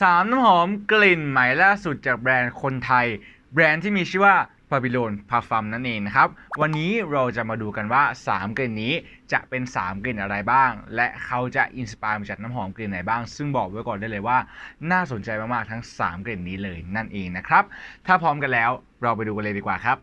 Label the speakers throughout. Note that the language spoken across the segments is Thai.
Speaker 1: สามน้ำหอมกลิ่นใหม่ล่าสุดจากแบรนด์คนไทย แบรนด์ที่มีชื่อว่า b a b y l o n p a r f u m นั่นเองนะครับ วันนี้เราจะมาดูกันว่า 3 กลิ่นนี้จะเป็น 3 กลิ่นอะไรบ้าง และเขาจะอินสปายมาจากน้ำหอมกลิ่นไหนบ้าง ซึ่งบอกไว้ก่อนได้เลยว่า น่าสนใจมากๆทั้ง 3 กลิ่นนี้เลยนั่นเองนะครับ ถ้าพร้อมกันแล้วเราไปดูกันเลยดีกว่าครับ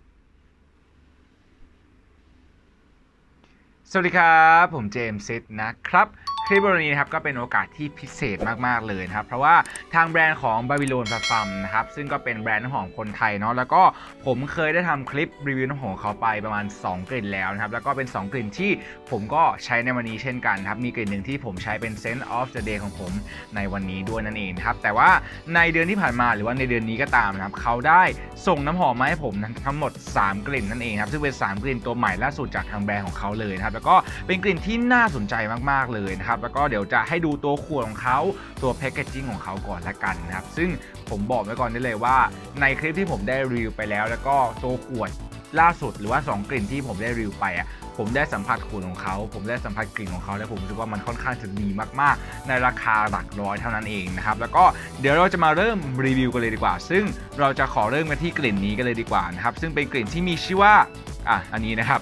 Speaker 1: สวัสดีครับ ผมเจมส์ซิดนะครับ คลิปวันนี้นะครับก็เป็นโอกาสที่พิเศษมากๆเลยนะครับ เพราะว่าทางแบรนด์ของ Babylon p a r f u m นะครับซึ่งก็เป็นแบรนด์น้ำหอมคนไทยเนาะแล้วก็ผมเคยได้ทำคลิปรีวิวน้ำหอมของเขาไปประมาณ 2 กลิ่นแล้วนะครับ แล้วก็เป็น 2 กลิ่นที่ผมก็ใช้ในวันนี้เช่นกันครับ มีกลิ่นหนึ่งที่ผมใช้เป็น Scent of the Day ของผมในวันนี้ด้วยนั่นเองครับ แต่ว่าในเดือนที่ผ่านมาหรือว่าในเดือนนี้ก็ตามนะครับเขาได้ส่งน้ำหอมมาให้ผมทั้งหมด 3 กลิ่นนั่นเองครับซึ่งเป็น 3 กลิ่นตัวใหม่ล่าสุดจากทางแบรนด์ของเขาเลยนะครับแล้วก็เป็นกลิ่นที่น่าสนใจมากๆเลยนะครับแล้วก็เดี๋ยวจะให้ดูตัวขวดของเขาตัวแพคเกจจิ้งของเขาก่อนละกันนะครับซึ่งผมบอกไว้ก่อนได้เลยว่า ในคลิปที่ผมได้รีวิวไปแล้ว แล้วก็ตัวขวดล่าสุดหรือว่า 2 กลิ่นที่ผมได้รีวิวไปอะผมได้สัมผัสขวดของเขา ผมได้สัมผัสกลิ่นของเขาและผมรู้สึกว่ามันค่อนข้างจะดีมากๆ ในราคาหลักร้อยเท่านั้นเองนะครับแล้วก็เดี๋ยวเราจะมาเริ่มรีวิวกันเลยดีกว่า ซึ่งเราจะขอเริ่มกันที่กลิ่นนี้กันเลยดีกว่านะครับซึ่งเป็นกลิ่นที่มีชื่อว่าอะอันนี้นะครับ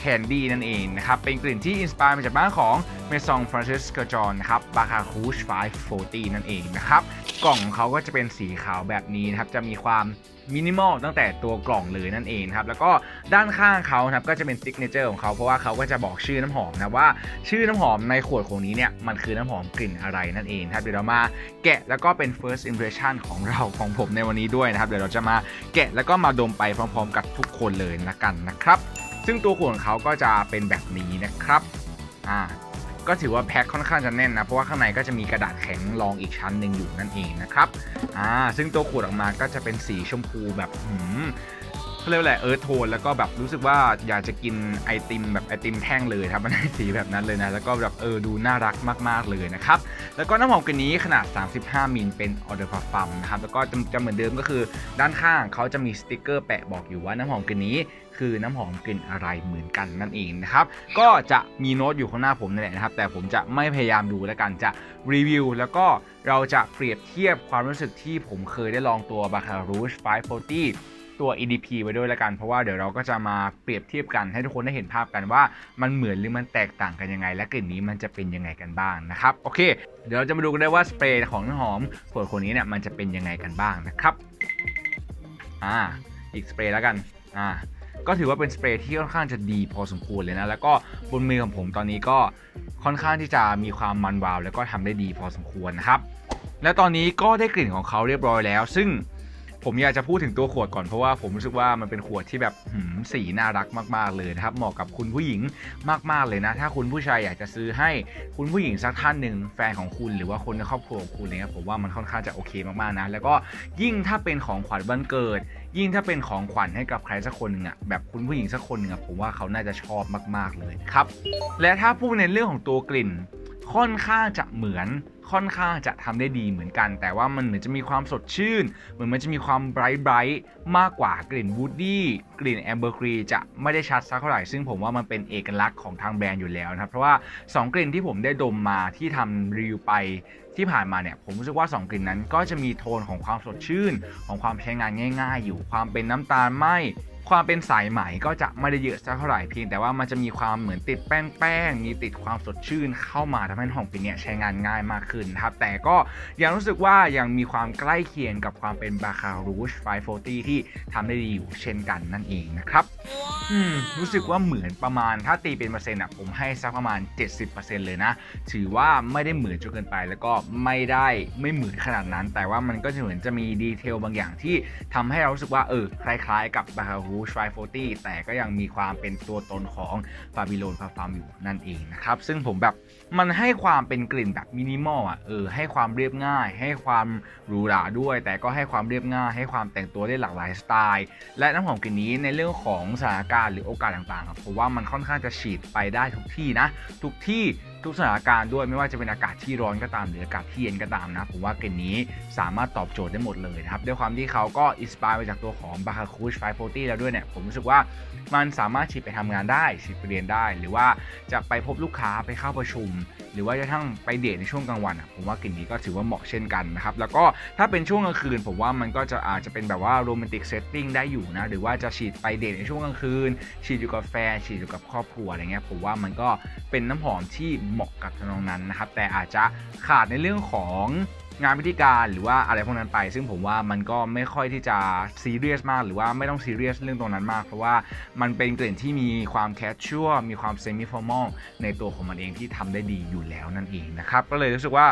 Speaker 1: Sugar Candy นั่นเองนะครับ เป็นกลิ่นที่อินสปายมาจากบ้านของ Maison Francisco John นะครับ b a c a r o u c h 540 นั่นเองนะครับ กล่องของเขาก็จะเป็นสีขาวแบบนี้นะครับ จะมีความมินิมอลตั้งแต่ตัวกล่องเลยนั่นเองครับ แล้วก็ด้านข้างเขานะครับก็จะเป็นซิกเนเจอร์ของเขาเพราะว่าเขาก็จะบอกชื่อน้ำหอมนะว่า ชื่อน้ำหอมในขวดของนี้เนี่ยมันคือน้ำหอมกลิ่นอะไรนั่นเองครับเดี๋ยวเรามาแกะแล้วก็เป็น first impression ของเราของผมในวันนี้ด้วยนะครับ เดี๋ยวเราจะมาแกะแล้วก็มาดมไปพร้อม ๆ กับทุกคนเลยละกันนะครับ ซึ่งตัวขวดของเขาก็จะเป็นแบบนี้นะครับอ่าก็ถือว่าแพ็คค่อนข้างจะแน่นนะ เพราะว่าข้างในก็จะมีกระดาษแข็งรองอีกชั้นหนึ่งอยู่นั่นเองนะครับอ่าซึ่งตัวขวดออกมาก็จะเป็นสีชมพูแบบหืม เขาเรียกว่าอะไรเอิร์ธโทนแล้วก็แบบรู้สึกว่าอยากจะกินไอติมแบบไอติมแท่งเลยครับมันได้สีแบบนั้นเลยนะแล้วก็แบบเออดูน่ารักมากๆเลยนะครับแล้วก็น้ำหอมกลิ่นนี้ขนาด 35มิลเป็นออเดอร์พาฟัมนะครับแล้วก็จะจะเหมือนเดิมก็คือด้านข้างเขาจะมีสติกเกอร์แปะบอกอยู่ว่าน้ำหอมกลิ่นนี้คือน้ำหอมกลิ่นอะไรเหมือนกันนั่นเองนะครับ ก็จะมีโน้ตอยู่ข้างหน้าผมนี่แหละนะครับ แต่ผมจะไม่พยายามดูแล้วกันจะรีวิว แล้วก็เราจะเปรียบเทียบความรู้สึกที่ผมเคยได้ลองตัว b a c a r o u c h 540 ตัว EDP ไว้ด้วยล้วกัน เพราะว่าเดี๋ยวเราก็จะมาเปรียบเทียบกันให้ทุกคนได้เห็นภาพกันว่ามันเหมือนหรือมันแตกต่างกันยังไง และกลิ่นนี้มันจะเป็นยังไงกันบ้างนะครับโอเค เดี๋ยวเราจะมาดูกันได้ว่าสเปรย์ของน้ำหอมขวดคนนี้เนี่ยมันจะเป็นยังไงกันบ้างนะครับอ่าอีกสเปรย์แล้วกันอ่าก็ถือว่าเป็นสเปรย์ที่ค่อนข้างจะดีพอสมควรเลยนะ แล้วก็บนมือของผมตอนนี้ก็ค่อนข้างที่จะมีความมันวาว แล้วก็ทำได้ดีพอสมควรนะครับ และตอนนี้ก็ได้กลิ่นของเขาเรียบร้อยแล้ว ซึ่ง ผมอยากจะพูดถึงตัวขวดก่อนเพราะว่าผมรู้สึกว่ามันเป็นขวดที่แบบหืมสีน่ารักมาก ๆ เลยนะครับ เหมาะกับคุณผู้หญิงมาก ๆ เลยนะ ถ้าคุณผู้ชายอยากจะซื้อให้คุณผู้หญิงสักท่านหนึ่งแฟนของคุณหรือว่าคนในครอบครัวของคุณเนี่ยผมว่ามันค่อนข้างจะโอเคมากๆนะ แล้วก็ยิ่งถ้าเป็นของขวัญวันเกิด ยิ่งถ้าเป็นของขวัญให้กับใครสักคนหนึ่งอะแบบคุณผู้หญิงสักคนหนึ่งอะผมว่าเขาน่าจะชอบมาก ๆเลยครับ และถ้าพูดในเรื่องของตัวกลิ่น ค่อนข้างจะเหมือนค่อนข้างจะทำได้ดีเหมือนกัน แต่ว่ามันเหมือนจะมีความสดชื่น เหมือนมันจะมีความไบรท์ไบรท์มากกว่ากลิ่นวูดดี้กลิ่นแอมเบอร์ครีจะไม่ได้ชัดสักเท่าไหร่ ซึ่งผมว่ามันเป็นเอกลักษณ์ของทางแบรนด์อยู่แล้วนะครับ เพราะว่า 2 กลิ่นที่ผมได้ดมมาที่ทำรีวิวไปที่ผ่านมาเนี่ย ผมรู้สึกว่า 2 กลิ่นนั้นก็จะมีโทนของความสดชื่น ของความใช้งานง่าย ๆ อยู่ความเป็นน้ำตาลไหม ความเป็นสายไหมก็จะไม่ได้เยอะสักเท่าไหร่เพียงแต่ว่ามันจะมีความเหมือนติดแป้งแป้งๆมีติดความสดชื่นเข้ามาทำให้ของเป็นเนี่ยใช้งานง่ายมากขึ้นนะครับแต่ก็ยังรู้สึกว่ายังมีความใกล้เคียงกับความเป็นบาคารูช540 ที่ทำได้ดีอยู่เช่นกันนั่นเองนะครับอืมรู้สึกว่าเหมือนประมาณถ้าตีเป็นเปอร์เซ็นต์อะผมให้สักประมาณ 70%เลยนะ ถือว่าไม่ได้เหมือนจนเกินไปแล้วก็ไม่ได้ไม่เหมือนขนาดนั้น แต่ว่ามันก็จะเหมือนจะมีดีเทลบางอย่างที่ทำให้เรารู้สึกว่าเออคล้าย ๆ กับ b a c a r o u c h 540 แต่ก็ยังมีความเป็นตัวตนของฟาบิโลนฟาฟาร์มอยู่นั่นเองนะครับ ซึ่งผมแบบ มันให้ความเป็นกลิ่นแบบมินิมอลอะเออให้ความเรียบง่าย ให้ความหรูหราด้วย แต่ก็ให้ความเรียบง่าย ให้ความแต่งตัวได้หลากหลายสไตล์ และน้ำหอมกลิ่นนี้ในเรื่องของสถานการณ์หรือโอกาสต่างๆครับผมว่ามันค่อนข้างจะฉีดไปได้ทุกที่นะ ทุกที่ทุกสถานการณ์ด้วยไม่ว่าจะเป็นอากาศที่ร้อนก็ตามหรืออากาศที่เย็นก็ตามนะผมว่ากลิ่นนี้สามารถตอบโจทย์ได้หมดเลยนะครับด้วยความที่เขาก็อินสปายมาจากตัวของบาคาคูช540แล้วด้วยเนี่ยผมรู้สึกว่ามันสามารถฉีดไปทำงานได้ฉีดไปเรียนได้ หรือว่าจะไปพบลูกค้าไปเข้าประชุมหรือว่าจะทั้งไปเดทในช่วงกลางวันอะผมว่ากลิ่นนี้ก็ถือว่าเหมาะเช่นกันนะครับแล้วก็ถ้าเป็นช่วงกลางคืน ผมว่ามันก็จะอาจจะเป็นแบบว่าโรแมนติกเซตติ้งได้อยู่นะหรือว่าจะฉีดไปเดทในช่วงกลางคืน ฉีดอยู่กับแฟนฉีดอยู่กับครอบครัวอะไรเงี้ยผมว่ามันก็เป็นน้ำหอมที่เหมาะกับทนองนั้นนะครับแต่อาจจะขาดในเรื่องของ งานพิธีการหรือว่าอะไรพวกนั้นไป ซึ่งผมว่ามันก็ไม่ค่อยที่จะซีเรียสมากหรือว่าไม่ต้องซีเรียสเรื่องตรงนั้นมาก เพราะว่ามันเป็นกลิ่นที่มีความแคชชัวมีความเซมิฟอร์มอลในตัวของมันเองที่ทำได้ดีอยู่แล้วนั่นเองนะครับก็เลยรู้สึกว่า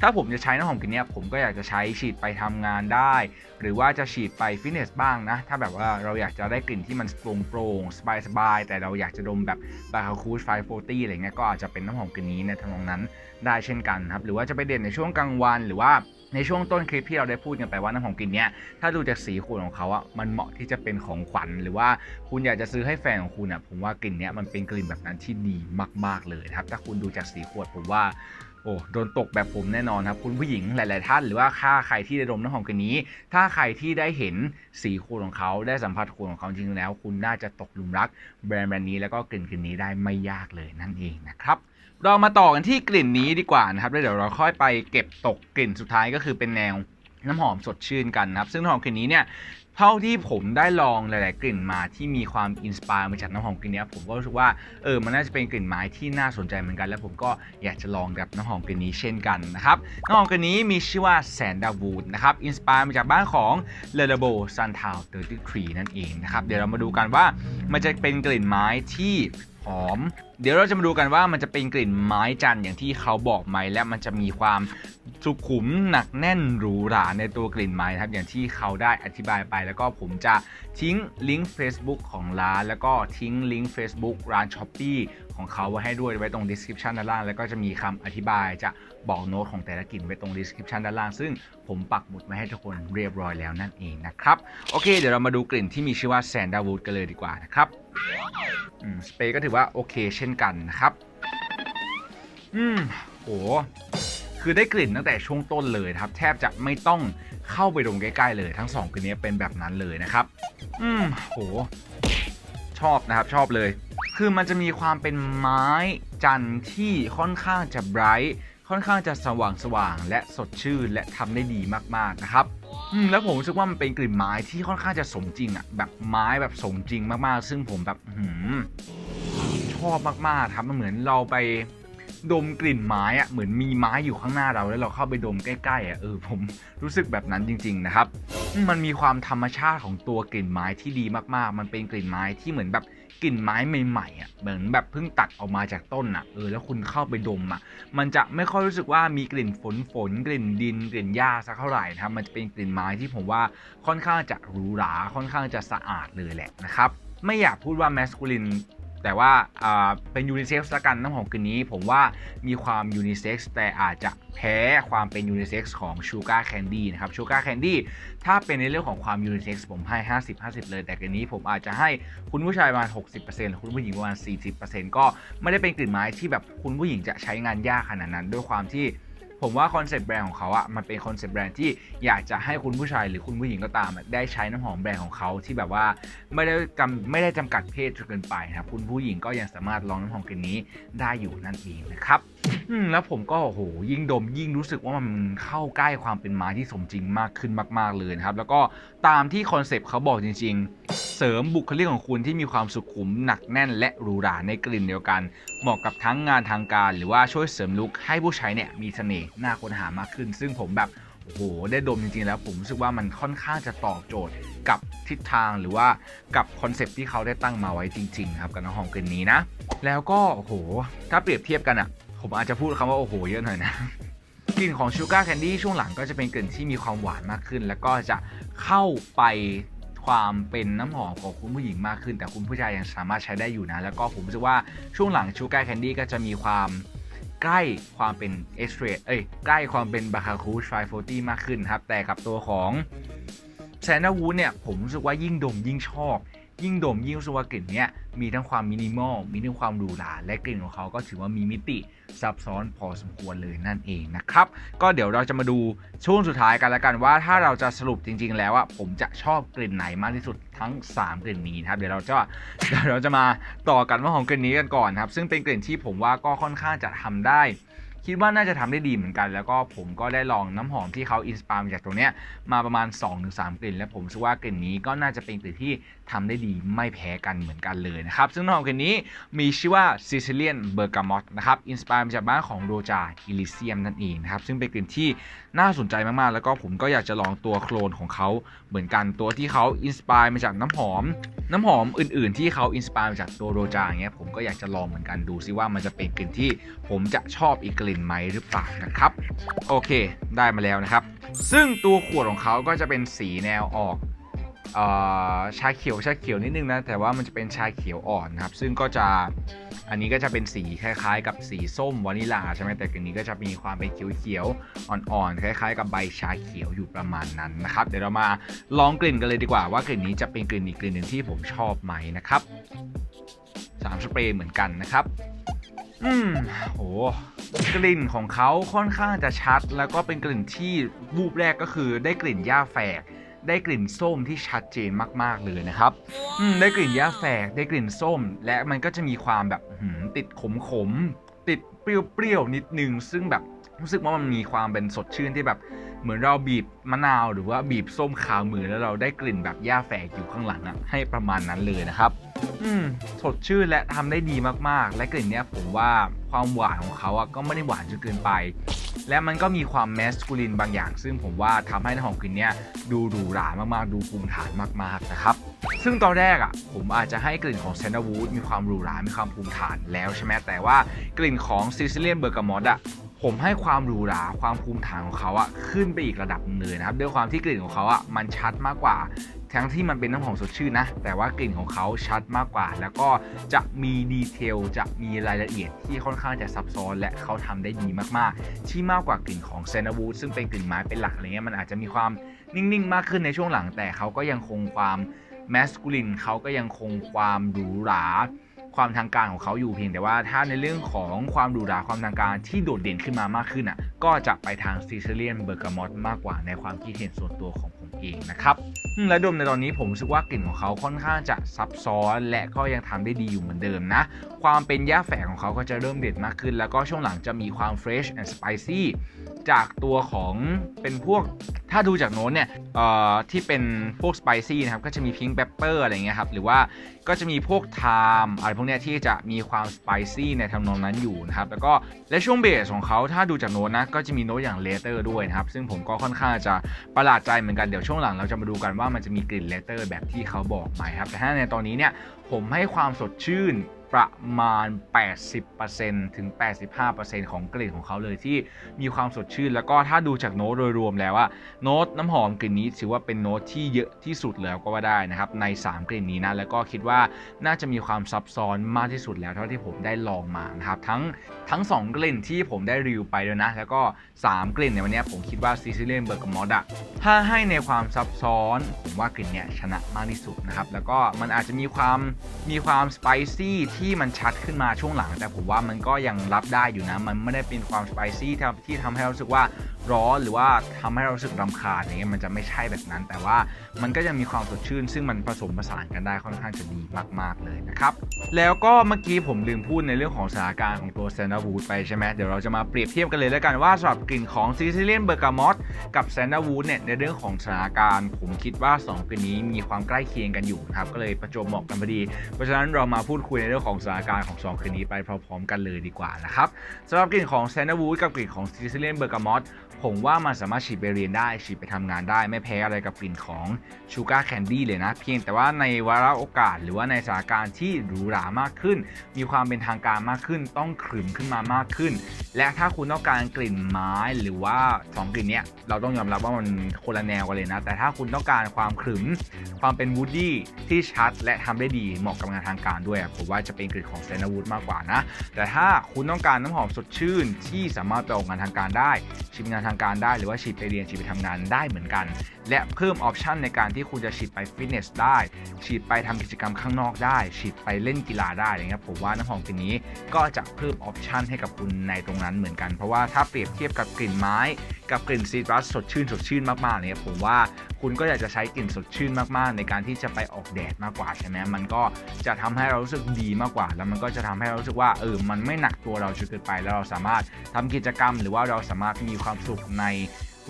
Speaker 1: ถ้าผมจะใช้น้ำหอมกลิ่นเนี้ยผมก็อยากจะใช้ฉีดไปทำงานได้ หรือว่าจะฉีดไปฟิตเนสบ้างนะ ถ้าแบบว่าเราอยากจะได้กลิ่นที่มันโปร่งโปร่งสบายสบายๆแต่เราอยากจะดมแบบบาคาคูช540อะไรเงี้ยก็อาจจะเป็นน้ำหอมกลิ่นนี้ในทำนองนั้นได้เช่นกันครับหรือว่าจะไปเด่นในช่วงกลางวันหรือว่าในช่วงต้นคลิปที่เราได้พูดกันไปว่าน้ำหอมกลิ่นเนี้ยถ้าดูจากสีขวดของเขาอะมันเหมาะที่จะเป็นของขวัญหรือว่าคุณอยากจะซื้อให้แฟนของคุณอะผมว่ากลิ่นเนี้ยมันเป็นกลิ่นแบบนั้นที่ดีมาก ๆเลยครับ ถ้าคุณดูจากสีขวดผมว่า โอ้โดนตกแบบผมแน่นอนครับ คุณผู้หญิงหลาย ๆ ท่านหรือว่าค่าใครที่ได้ดมน้ำหอมกลิ่นนี้ ถ้าใครที่ได้เห็นสีขวดของเขาได้สัมผัสขวดของเขาจริงแล้ว คุณน่าจะตกหลุมรักแบรนด์แบรนด์นี้แล้วก็กลิ่นกลิ่นนี้ได้ไม่ยากเลยนั่นเองนะครับเรามาต่อกันที่กลิ่นนี้ดีกว่านะครับแล้วเดี๋ยวเราค่อยไปเก็บตกกลิ่นสุดท้ายก็คือเป็นแนวน้ำหอมสดชื่นกันนะครับ ซึ่งน้ำหอมกลิ่นนี้เนี่ย เท่าที่ผมได้ลองหลาย ๆ กลิ่นมาที่มีความอินสปายมาจากน้ำหอมกลิ่นนี้ผมก็รู้สึกว่าเออมันน่าจะเป็นกลิ่นไม้ที่น่าสนใจเหมือนกัน และผมก็อยากจะลองกับน้ำหอมกลิ่นนี้เช่นกันนะครับน้ำหอมกลิ่นนี้มีชื่อว่าแซนดาวูดนะครับอินสปายมาจากบ้านของเลเดโบซันทาวเตอร์ตี้ครีนั่นเองนะครับเดี๋ยวเรามาดูกันว่ามันจะเป็นกลิ่นไม้ที่ หอม เดี๋ยวเราจะมาดูกันว่ามันจะเป็นกลิ่นไม้จันอย่างที่เขาบอกไหมและมันจะมีความสุขุมหนักแน่นหรูหราในตัวกลิ่นไม้นะครับอย่างที่เขาได้อธิบายไป แล้วก็ผมจะทิ้งลิงก์ Facebook ของร้าน แล้วก็ทิ้งลิงก์ Facebook ร้าน s h อ p e e ของเขาไว้ให้ด้วยไว้ตรง description ด้านล่าง แล้วก็จะมีคำอธิบายจะบอกโน้ตของแต่ละกลิ่นไว้ตรง description ด้านล่าง ซึ่งผมปักหมุดไว้ให้ทุกคนเรียบร้อยแล้วนั่นเองนะครับ โอเค เดี๋ยวเรามาดูกลิ่นที่มีชื่อว่า Sandalwood กันเลยดีกว่านะครับ สเปรย์ก็ถือว่าโอเคเช่นกันนะครับ อืมโหคือได้กลิ่นตั้งแต่ช่วงต้นเลยครับ แทบจะไม่ต้องเข้าไปดมใกล้ๆเลย ทั้งสองกลิ่นนี้เป็นแบบนั้นเลยนะครับ อืมโห ชอบนะครับชอบเลย คือมันจะมีความเป็นไม้จันทร์ที่ค่อนข้างจะไบรท์ค่อนข้างจะสว่างสว่างและสดชื่นและทำได้ดีมากๆนะครับ อืมแล้วผมรู้สึกว่ามันเป็นกลิ่นไม้ที่ค่อนข้างจะสมจริงอะแบบไม้แบบสมจริงมากๆ ซึ่งผมแบบหือชอบมากๆครับมันเหมือนเราไปดมกลิ่นไม้อะเหมือนมีไม้อยู่ข้างหน้าเราแล้วเราเข้าไปดมใกล้ๆอะเออผมรู้สึกแบบนั้นจริง ๆ นะครับ มันมีความธรรมชาติของตัวกลิ่นไม้ที่ดีมากๆ มันเป็นกลิ่นไม้ที่เหมือนแบบ กลิ่นไม้ใหม่ๆอะเหมือนแบบเพิ่งตัดออกมาจากต้นอะเออแล้วคุณเข้าไปดมอะมันจะไม่ค่อยรู้สึกว่ามีกลิ่นฝนฝนกลิ่นดิน กลิ่นหญ้าสักเท่าไหร่นะครับมันจะเป็นกลิ่นไม้ที่ผมว่าค่อนข้างจะหรูหราค่อนข้างจะสะอาดเลยแหละนะครับไม่อยากพูดว่าแมสคูลิน แต่ว่าเป็นยูนิเซ็กซ์ละกันน้ำหอมกลิ่นนี้ ผมว่ามีความยูนิเซ็กซ์แต่อาจจะแพ้ความเป็นยูนิเซ็กซ์ของชูการ์แคนดี้นะครับชูการ์แคนดี้ถ้าเป็นในเรื่องของความยูนิเซ็กซ์ผมให้ 50 50 เลย แต่กลิ่นนี้ผมอาจจะให้คุณผู้ชายประมาณ 60%หรือคุณผู้หญิงประมาณ 40%ก็ไม่ได้เป็นกลิ่นไม้ที่แบบคุณผู้หญิงจะใช้งานยากขนาดนั้น ด้วยความที่ ผมว่าคอนเซ็ปต์แบรนด์ของเขาอะมันเป็นคอนเซ็ปต์แบรนด์ที่อยากจะให้คุณผู้ชายหรือคุณผู้หญิงก็ตามได้ใช้น้ำหอมแบรนด์ของเขาที่แบบว่าไม่ได้กำไม่ได้จำกัดเพศจนเกินไปนะครับคุณผู้หญิงก็ยังสามารถลองน้ำหอมกลิ่นนี้ได้อยู่นั่นเองนะครับ อืมแล้วผมก็โหยิ่งดมยิ่งรู้สึกว่ามันเข้าใกล้ความเป็นไม้ที่สมจริงมากขึ้นมาก ๆเลยนะครับ แล้วก็ตามที่คอนเซปต์เขาบอกจริง ๆ เสริมบุคลิกของคุณที่มีความสุขุมหนักแน่น และหรูหราในกลิ่นเดียวกัน เหมาะกับทั้งงานทางการ หรือว่าช่วยเสริมลุคให้ผู้ใช้เนี่ยมีเสน่ห์น่าค้นหามากขึ้น ซึ่งผมแบบโอ้โหได้ดมจริงๆแล้วผมรู้สึกว่ามันค่อนข้างจะตอบโจทย์กับทิศทางหรือว่ากับคอนเซปต์ที่เขาได้ตั้งมาไว้จริง ๆ ครับกับน้ำหอมกลิ่นนี้นะ แล้วก็โอ้โหถ้าเปรียบเทียบกันอะ ผมอาจจะพูดคำว่าโอ้โหเยอะหน่อยนะกลิ่นของชูการ์แคนดี้ช่วงหลังก็จะเป็นกลิ่นที่มีความหวานมากขึ้น แล้วก็จะเข้าไปความเป็นน้ำหอมของคุณผู้หญิงมากขึ้น แต่คุณผู้ชายยังสามารถใช้ได้อยู่นะ แล้วก็ผมรู้สึกว่าช่วงหลังชูการ์แคนดี้ก็จะมีความใกล้ความเป็นเอสเทรดเอ้ยใกล้ความเป็นบาคาคูช540มากขึ้นครับ แต่กับตัวของแซนด์วูดเนี่ยผมรู้สึกว่ายิ่งดมยิ่งชอบ ยิ่งดมยิ่งรู้สึกว่ากลิ่นเนี้ยมีทั้งความมินิมอลมีทั้งความหรูหราและกลิ่นของเขาก็ถือว่ามีมิติซับซ้อนพอสมควรเลยนั่นเองนะครับก็เดี๋ยวเราจะมาดูช่วงสุดท้ายกันล้วกันว่าถ้าเราจะสรุปจริง ๆ แล้วอะผมจะชอบกลิ่นไหนมากที่สุดทั้ง 3 กลิ่นนี้นะครับเดี๋ยวเราจะเดี๋ยวเราจะมาต่อกันว่าของกลิ่นนี้กันก่อนครับซึ่งเป็นกลิ่นที่ผมว่าก็ค่อนข้างจะทำได้คิดว่าน่าจะทำได้ดีเหมือนกัน แล้วก็ผมก็ได้ลองน้ำหอมที่เขาอินสปายมาจากตรงเนี้ยมาประมาณ 2-3 กลิ่น และผมรู้สึกว่ากลิ่นนี้ก็น่าจะเป็นกลิ่นที่ทำได้ดีไม่แพ้กันเหมือนกันเลยนะครับ ซึ่งน้ำหอมกลิ่นนี้มีชื่อว่า Sicilian Bergamot นะครับอินสปายมาจากบ้านของโรจาอิลิเซียมนั่นเองนะครับ ซึ่งเป็นกลิ่นที่น่าสนใจมาก ๆ แล้วก็ผมก็อยากจะลองตัวโคลนของเขาเหมือนกันตัวที่เขาอินสปายมาจากน้ำหอม น้ำหอมอื่น ๆ ที่เขาอินสปายมาจากตัวโรจาอย่างเงี้ยผมก็อยากจะลองเหมือนกันดูซิว่ามันจะเป็นกลิ่นที่ผมจะชอบอีกกลิ่นไหมหรือเปล่านะครับโอเค ได้มาแล้วนะครับ ซึ่งตัวขวดของเขาก็จะเป็นสีแนวออก ชาเขียวชาเขียวนิดนึงนะ แต่ว่ามันจะเป็นชาเขียวอ่อนนะครับ ซึ่งก็จะอันนี้ก็จะเป็นสีคล้ายๆ กับสีส้มวานิลาใช่ไหมแต่กลิ่นนี้ก็จะมีความเป็นเขียวๆอ่อนๆคล้าย ๆ กับใบชาเขียวอยู่ประมาณนั้นนะครับ เดี๋ยวเรามาลองกลิ่นกันเลยดีกว่าว่ากลิ่นนี้จะเป็นกลิ่นอีกกลิ่นหนึ่งที่ผมชอบไหมนะครับสามสเปรย์เหมือนกันนะครับอืมโหกลิ่นของเขาค่อนข้างจะชัด แล้วก็เป็นกลิ่นที่บูบแรกก็คือได้กลิ่นหญ้าแฝก ได้กลิ่นส้มที่ชัดเจนมากๆเลยนะครับอืมได้กลิ่นหญ้าแฝกได้กลิ่นส้ม และมันก็จะมีความแบบหืมติดขมขมๆติดเปรี้ยวๆนิดนึง ซึ่งแบบรู้สึกว่ามันมีความเป็นสดชื่นที่แบบเหมือนเราบีบมะนาว หรือว่าบีบส้มขาวมือแล้วเราได้กลิ่นแบบหญ้าแฝกอยู่ข้างหลังอะให้ประมาณนั้นเลยนะครับอืมสดชื่นและทำได้ดีมากๆ และกลิ่นเนี้ยผมว่าความหวานของเขาอะก็ไม่ได้หวานจนเกินไป และมันก็มีความแมสคูลินบางอย่าง ซึ่งผมว่าทำให้น้ำหอมกลิ่นเนี้ยดูหรูหรามากๆ ดูภูมิฐานมากๆนะครับซึ่งตอนแรกอะผมอาจจะให้กลิ่นของเซน a วูดมีความหรูหรา มีความภูมิฐานแล้วใช่ไหมแต่ว่ากลิ่นของซิซิเลียนเบอร์กามอตอะผมให้ความหรูหราความภูมิฐานของเขาอะขึ้นไปอีกระดับหนึงเลยนะครับด้วยความที่กลิ่นของเขาอะมันชัดมากกว่า ทั้งที่มันเป็นน้ำหอมสดชื่นนะ แต่ว่ากลิ่นของเขาชัดมากกว่า แล้วก็จะมีดีเทลจะมีรายละเอียดที่ค่อนข้างจะซับซ้อน และเขาทำได้ดีมากๆ ที่มากกว่ากลิ่นของเซนาวูดซึ่งเป็นกลิ่นไม้เป็นหลักอะไรเงี้ยมันอาจจะมีความนิ่งๆ มากขึ้นในช่วงหลัง แต่เขาก็ยังคงความแมสคูลินเขาก็ยังคงความหรูหราความทางการของเขาอยู่เพียงแต่ว่าถ้าในเรื่องของความหรูหราความทางการที่โดดเด่นขึ้นมามากขึ้นอะก็จะไปทางซิซิเลียนเบอร์กามอตมากกว่าในความคิดเห็นส่วนตัวของ เองนะครับและดมในตอนนี้ผมรู้สึกว่ากลิ่นของเขาค่อนข้างจะซับซ้อนและก็ยังทำได้ดีอยู่เหมือนเดิมนะ ความเป็นย่าแฝกของเขาก็จะเริ่มเด่นมากขึ้น แล้วก็ช่วงหลังจะมีความ fresh and spicy จากตัวของเป็นพวกถ้าดูจากโน้ตเนี่ยเอ่อที่เป็นพวก spicy นะครับก็จะมี pink pepper อร์อะไรเงี้ยครับหรือว่าก็จะมีพวก thyme อะไรพวกเนี้ยที่จะมีความ spicy ในทำนองนั้นอยู่นะครับแล้วก็และช่วงเบสของเขาถ้าดูจากโน้ตนะก็จะมีโน้ตอย่าง later ด้วยนะครับซึ่งผมก็ค่อนข้างจะประหลาดใจเหมือนกันเดี๋ยวช่วงหลังเราจะมาดูกันว่ามันจะมีกลิ่น later แบบที่เขาบอกไหมครับแต่ถ้าในตอนนี้เนี่ยผมให้ความสดชื่น ประมาณ 80%ถึง 85%ของกลิ่นของเขาเลยที่มีความสดชื่น แล้วก็ถ้าดูจากโน้ตโดยรวมแล้วอะโน้ตน้ำหอมกลิ่นนี้ถือว่าเป็นโน้ตที่เยอะที่สุดแล้วก็ว่าได้นะครับใน 3 กลิ่นนี้นะแล้วก็คิดว่าน่าจะมีความซับซ้อนมากที่สุดแล้วเท่าที่ผมได้ลองมานะครับทั้งทั้ง 2 กลิ่นที่ผมได้รีวิวไปแล้วนะแล้วก็ 3 กลิ่นในวันนี้ผมคิดว่าซิซิเลียนเบอร์กามอดอะถ้าให้ในความซับซ้อนผมว่ากลิ่นเนี้ยชนะมากที่สุดนะครับแล้วก็มันอาจจะมีความมีความสไปซี่ที่ที่มันชัดขึ้นมาช่วงหลัง แต่ผมว่ามันก็ยังรับได้อยู่นะ มันไม่ได้เป็นความสไปซี่ที่ทำให้เรารู้สึกว่าร้อนหรือว่าทำให้เรารู้สึกรำคาญอย่างเงี้ยมันจะไม่ใช่แบบนั้น แต่ว่ามันก็ยังมีความสดชื่น ซึ่งมันผสมผสานกันได้ค่อนข้างจะดีมาก ๆ เลยนะครับ แล้วก็เมื่อกี้ผมลืมพูดในเรื่องของสถานการณ์ของตัว s a n d a w o o d ไปใช่ไหมเดี๋ยวเราจะมาเปรียบเทียบกันเลยแล้วกันว่าสำหรับกลิ่นของ Sicilian Bergamot กับ s a n d a w o o d เนี่ยในเรื่องของสถานการณ์ผมคิดว่า 2กลิ่นนี้มีความใกล้เคียงกันอยู่ครับก็เลยประจวบเหมาะกันพอดี เพราะฉะนั้นเรามาพูดคุยในเรื่องขององสถานการณ์ของ2คืนนี้ไปพร้อมๆกันเลยดีกว่านะครับสำหรับกลิ่นของแซนด์วูดกับกลิ่นของซิซิเลียนเบอร์กามอส ผมว่ามันสามารถฉีดไปเรียนได้ฉีดไปทำงานได้ ไม่แพ้อะไรกับกลิ่นของชูการ์แคนดี้เลยนะ เพียงแต่ว่าในวาระโอกาสหรือว่าในสถานการณ์ที่หรูหรามากขึ้น มีความเป็นทางการมากขึ้น ต้องขรึมขึ้นมามากขึ้น และถ้าคุณต้องการกลิ่นไม้หรือว่าสองกลิ่นเนี้ยเราต้องยอมรับว่ามันคนละแนวกันเลยนะ แต่ถ้าคุณต้องการความขรึม ความเป็นวูดดี้ที่ชัดและทำได้ดีเหมาะกับงานทางการด้วยผมว่าจะเป็นกลิ่นของเซนาวูดมากกว่านะ แต่ถ้าคุณต้องการน้ำหอมสดชื่นที่สามารถไปออกงานทางการได้ ชิมงานทางการได้หรือว่าฉีดไปเรียนฉีดไปทำงานได้เหมือนกันและเพิ่มออปชันในการที่คุณจะฉีดไปฟิตเนสได้ ฉีดไปทำกิจกรรมข้างนอกได้ ฉีดไปเล่นกีฬาได้อะไรเงี้ยผมว่าน้ำหอมกลิ่นนี้ก็จะเพิ่มออปชันให้กับคุณในตรงนั้นเหมือนกัน เพราะว่าถ้าเปรียบเทียบกับกลิ่นไม้ กับกลิ่นซีตรัสสดชื่นสดชื่นมากๆเนี่ยผมว่าคุณก็อยากจะใช้กลิ่นสดชื่นมากๆ ในการที่จะไปออกแดดมากกว่าใช่ไหมมันก็จะทำให้เรารู้สึกดีมากกว่า แล้วมันก็จะทำให้เรารู้สึกว่าเออมันไม่หนักตัวเราจนเกินไปแล้วเราสามารถทำกิจกรรม หรือว่าเราสามารถมีความสุขใน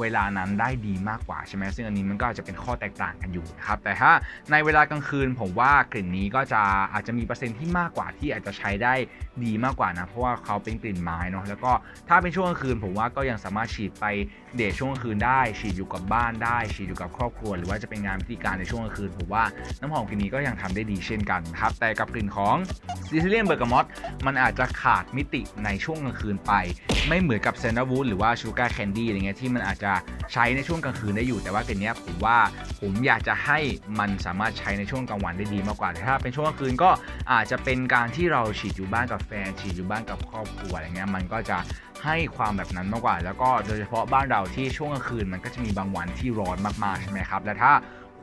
Speaker 1: เวลานั้นได้ดีมากกว่าใช่ไหมซึ่งอันนี้มันก็จะเป็นข้อแตกต่างกันอยู่นะครับแต่ถ้าในเวลากลางคืนผมว่ากลิ่นนี้ก็จะอาจจะมีเปอร์เซ็นต์ที่มากกว่าที่อาจจะใช้ได้ดีมากกว่านะเพราะว่าเขาเป็นกลิ่นไม้เนาะแล้วก็ถ้าเป็นช่วงกลางคืนผมว่าก็ยังสามารถฉีดไปเดทช่วงกลางคืนได้ ฉีดอยู่กับบ้านได้ ฉีดอยู่กับครอบครัว หรือว่าจะเป็นงานพิธีการในช่วงกลางคืนผมว่าน้ำหอมกลิ่นนี้ก็ยังทำได้ดีเช่นกันครับแต่กับกลิ่นของซิซิเลียนเบอร์กามอตมันอาจจะขาดมิติในช่วงกลางคืนไป ไม่เหมือนกับเซนต์วูดหรือว่าชูการ์แคนดี้อะไรเงี้ยที่มันอาจจะใช้ในช่วงกลางคืนได้อยู่ แต่ว่ากลิ่นเนี้ยผมว่าผมอยากจะให้มันสามารถใช้ในช่วงกลางวันได้ดีมากกว่าแต่ถ้าเป็นช่วงกลางคืนก็อาจจะเป็นการที่เราฉีดอยู่บ้านกับแฟนฉีดอยู่บ้านกับครอบครัวอะไรเงี้ยมันก็จะให้ความแบบนั้นมากกว่า แล้วก็โดยเฉพาะบ้านเราที่ช่วงกลางคืนมันก็จะมีบางวันที่ร้อนมากๆใช่ไหมครับและถ้า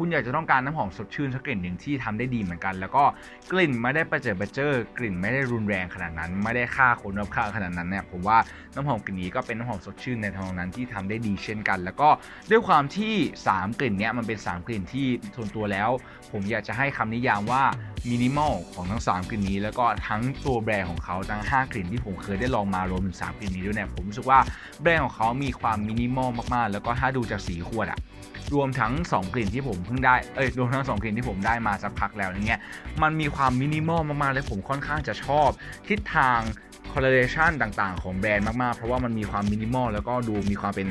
Speaker 1: คุณอยากจะต้องการน้ำหอมสดชื่นสักกลิ่นหนึ่งที่ทำได้ดีเหมือนกัน แล้วก็กลิ่นไม่ได้ประเจิดประเจิอกลิ่นไม่ได้รุนแรงขนาดนั้น ไม่ได้ฆ่าคนรอบข้างขนาดนั้นเนี่ยผมว่าน้ำหอมกลิ่นนี้ก็เป็นน้ำหอมสดชื่นในทางนั้นที่ทำได้ดีเช่นกัน แล้วก็ด้วยความที่ 3 กลิ่นเนี้ยมันเป็น 3 กลิ่นที่ส่วนตัวแล้ว ผมอยากจะให้คำนิยามว่ามินิมอลของทั้ง 3 กลิ่นนี้ แล้วก็ทั้งตัวแบรนด์ของเขาทั้ง 5 กลิ่นที่ผมเคยได้ลองมารวมถึง3กลิ่นนี้ด้วยเนี่ยผมรู้สึกว่าแบรนด์ของเขามีความมินิมอลมากๆ แล้วก็ถ้าดูจากสีขวดอะรวมทั้ง 2 กลิ่นที่ผมเพิ่งได้ เอ้ย รวมทั้ง 2 กลิ่นที่ผมได้มาสักพักแล้วเนี่ยมันมีความมินิมอลมากๆ และผมค่อนข้างจะชอบทิศทาง คอลเลคชันต่างๆ ของแบรนด์มากๆ เพราะว่ามันมีความมินิมอลแล้วก็ดูมีความเป็น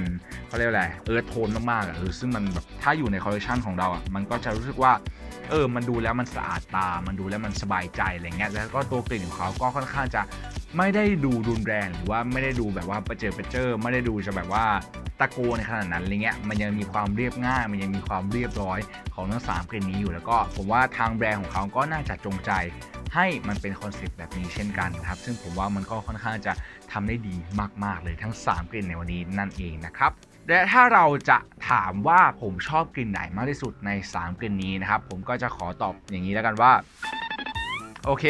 Speaker 1: เขาเรียกอะไรเอิร์ธโทนมากๆอะเออซึ่งมันแบบถ้าอยู่ในคอลเลคชันของเราอะมันก็จะรู้สึกว่าเออมันดูแล้วมันสะอาดตา มันดูแล้วมันสบายใจอะไรเงี้ยแล้วก็ตัวกลิ่นของเขาก็ค่อนข้างจะไม่ได้ดูรุนแรงหรือว่าไม่ได้ดูแบบว่าประเจิดประเจอไม่ได้ดูจะแบบว่าตะโกนในขนาดนั้นอะไรเงี้ยมันยังมีความเรียบง่าย มันยังมีความเรียบร้อยของทั้งสามกลิ่นนี้อยู่แล้วก็ ผมว่าทางแบรนด์ของเขาก็น่าจะจงใจ ให้มันเป็นคอนเซปต์แบบนี้เช่นกันครับ ซึ่งผมว่ามันก็ค่อนข้างจะทำได้ดีมาก ๆ เลยทั้ง 3 กลิ่นในวันนี้นั่นเองนะครับและถ้าเราจะถามว่าผมชอบกลิ่นไหนมากที่สุดใน 3 กลิ่นนี้นะครับ ผมก็จะขอตอบอย่างนี้แล้วกันว่า โอเค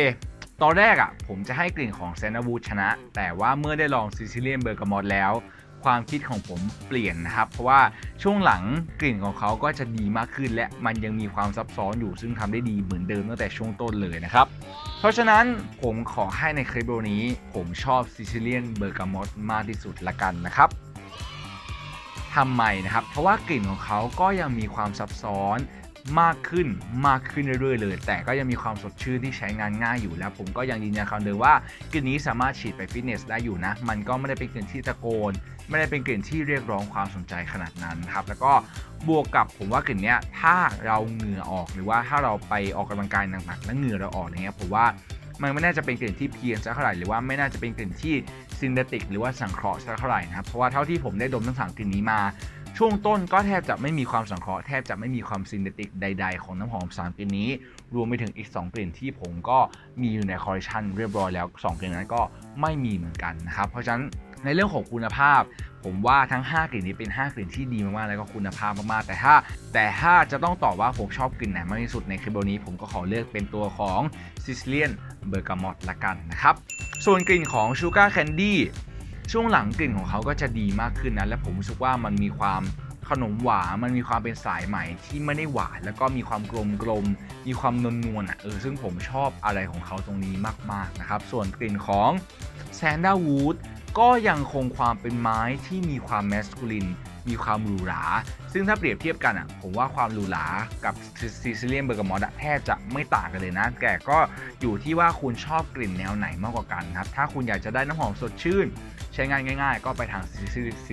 Speaker 1: ตอนแรกอะ่ะผมจะให้กลิ่นของเซนาวูดชนะ แต่ว่าเมื่อได้ลองซิซิเลียนเบอร์กามอตแล้ว ความคิดของผมเปลี่ยนนะครับ เพราะว่าช่วงหลังกลิ่นของเขาก็จะดีมากขึ้น และมันยังมีความซับซ้อนอยู่ซึ่งทำได้ดีเหมือนเดิมตั้งแต่ช่วงต้นเลยนะครับ เพราะฉะนั้นผมขอให้ในคลิปวิดีโอนี้ ผมชอบซิซิเลียนเบอร์กามอตมากที่สุดละกันนะครับทำไมนะครับ เพราะว่ากลิ่นของเขาก็ยังมีความซับซ้อน มากขึ้นมากขึ้นเรื่อยๆเลย แต่ก็ยังมีความสดชื่นที่ใช้งานง่ายอยู่แล้วผมก็ยังยืนยันคำเดิมว่ากลิ่นนี้สามารถฉีดไปฟิตเนสได้อยู่นะ มันก็ไม่ได้เป็นกลิ่นที่ตะโกน ไม่ได้เป็นกลิ่นที่เรียกร้องความสนใจขนาดนั้นครับแล้วก็บวกกับผมว่ากลิ่นเนี้ยถ้าเราเหงื่อออกหรือว่าถ้าเราไปออกกำลังกายหนักๆแล้วเหงื่อเราออกอย่างเงี้ยผมว่ามันไม่น่าจะเป็นกลิ่นที่เพียงสักเท่าไหร่หรือว่าไม่น่าจะเป็นกลิ่นที่ซินเทติกหรือว่าสังเคราะห์สักเท่าไหร่นะครับเพราะว่าเท่าที่ผมได้ดมทั้งสามกลิ่นนี้มา ช่วงต้นก็แทบจะไม่มีความสังเคราะห์แทบจะไม่มีความซินเทติกใด ๆ ของน้ำหอมสามกลิ่นนี้ รวมไปถึงอีก 2 กลิ่นที่ผมก็มีอยู่ในคอลเลคชันเรียบร้อยแล้ว 2 กลิ่นนั้นก็ไม่มีเหมือนกันนะครับ เพราะฉะนั้นในเรื่องของคุณภาพ ผมว่าทั้ง 5 กลิ่นนี้เป็น 5 กลิ่นที่ดีมากๆ แล้วก็คุณภาพมากๆ แต่ถ้า แต่ถ้าจะต้องตอบว่าผมชอบกลิ่นไหนมากที่สุดในคลิปนี้ ผมก็ขอเลือกเป็นตัวของ Sicilian Bergamot ละกันนะครับ ส่วนกลิ่นของ Sugar Candy ช่วงหลังกลิ่นของเขาก็จะดีมากขึ้นนะและผมรู้สึกว่ามันมีความขนมหวานมันมีความเป็นสายใหม่ที่ไม่ได้หวานแล้วก็มีความกลมกลมมีความนวลนวลอะเออซึ่งผมชอบอะไรของเขาตรงนี้มากๆนะครับส่วนกลิ่นของแซนด้าวูดก็ยังคงความเป็นไม้ที่มีความแมสคูลิน มีความหรูหรา ซึ่งถ้าเปรียบเทียบกันอะผมว่าความหรูหรากับซิซิเลียนเบอร์กามอตแทบจะไม่ต่างกันเลยนะ แต่ก็อยู่ที่ว่าคุณชอบกลิ่นแนวไหนมากกว่ากันครับ ถ้าคุณอยากจะได้น้ำหอมสดชื่น ใช้งานง่ายๆ ก็ไปทางซิ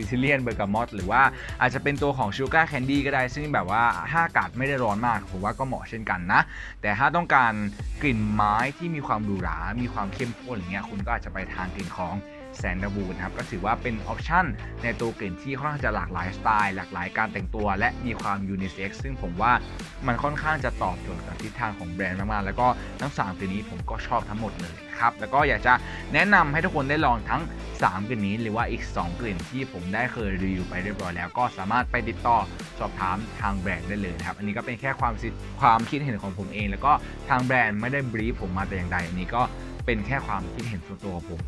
Speaker 1: ซิเลียนเบอร์กามอตหรือว่าอาจจะเป็นตัวของชูการ์แคนดี้ก็ได้ ซึ่งแบบว่าถ้าอากาศไม่ได้ร้อนมาก ผมว่าก็เหมาะเช่นกันนะ แต่ถ้าต้องการกลิ่นไม้ที่มีความหรูหรา มีความเข้มข้นอย่างเงี้ยคุณก็อาจจะไปทางกลิ่นของ แซนด์บูนะครับก็ถือว่าเป็นออปชั่นในตัวกลิ่นที่ค่อนข้างจะหลากหลายสไตล์หลากหลายการแต่งตัว และมีความยูนิเซ็กซ์ซึ่งผมว่ามันค่อนข้างจะตอบโจทย์กับทิศทางของแบรนด์มากๆ แล้วก็ทั้ง3กลิ่นนี้ผมก็ชอบทั้งหมดเลยครับแล้วก็อยากจะแนะนำให้ทุกคนได้ลองทั้ง 3 กลิ่นนี้ หรือว่าอีก 2 กลิ่นที่ผมได้เคยรีวิวไปเรียบร้อยแล้วก็สามารถไปติดต่อสอบถามทางแบรนด์ได้เลยครับ อันนี้ก็เป็นแค่ความความคิดเห็นของผมเอง แล้วก็ทางแบรนด์ไม่ได้บรีฟผมมาแต่อย่างใดอันนี้ก็ เป็นแค่ความคิดเห็นส่วนตัวของผม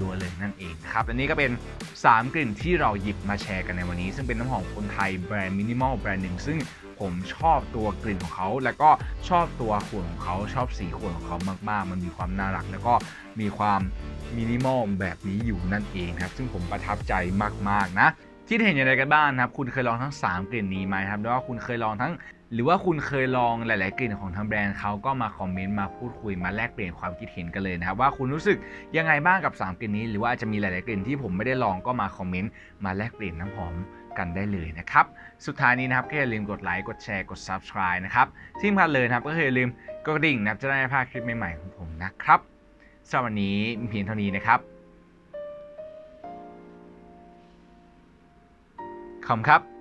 Speaker 1: ล้วนๆเลยนั่นเองนะครับอันนี้ก็เป็น 3 กลิ่นที่เราหยิบมาแชร์กันในวันนี้ ซึ่งเป็นน้ำหอมคนไทยแบรนด์มินิมอลแบรนด์หนึ่งซึ่งผมชอบตัวกลิ่นของเขา แล้วก็ชอบตัวขวดของเขาชอบสีขวดของเขามากๆ มันมีความน่ารัก แล้วก็มีความมินิมอลแบบนี้อยู่นั่นเองครับ ซึ่งผมประทับใจมากๆนะคิดเห็นอย่างไรกันบ้างครับ คุณเคยลองทั้ง 3 กลิ่นนี้ไหมครับ แล้วว่าคุณเคยลองทั้ง หรือว่าคุณเคยลองหลาย ๆ กลิ่นของทางแบรนด์เขาก็มาคอมเมนต์มาพูดคุยมาแลกเปลี่ยนความคิดเห็นกันเลยนะครับว่าคุณรู้สึกยังไงบ้างกับ 3 กลิ่นนี้ หรือว่าอาจจะมีหลาย ๆ กลิ่นที่ผมไม่ได้ลองก็มาคอมเมนต์มาแลกเปลี่ยนน้ำหอมกันได้เลยนะครับ สุดท้ายนี้นะครับก็อย่าลืมกดไลค์กดแชร์กด subscribe นะครับที่สำคัญเลยนะครับก็อย่าลืมกดกระดิ่งนะครับจะได้ไม่พลาดคลิปใหม่ ๆ ของผมนะครับสำหรับวันนี้มีเพียงเท่านี้นะครับขอบคุณครับ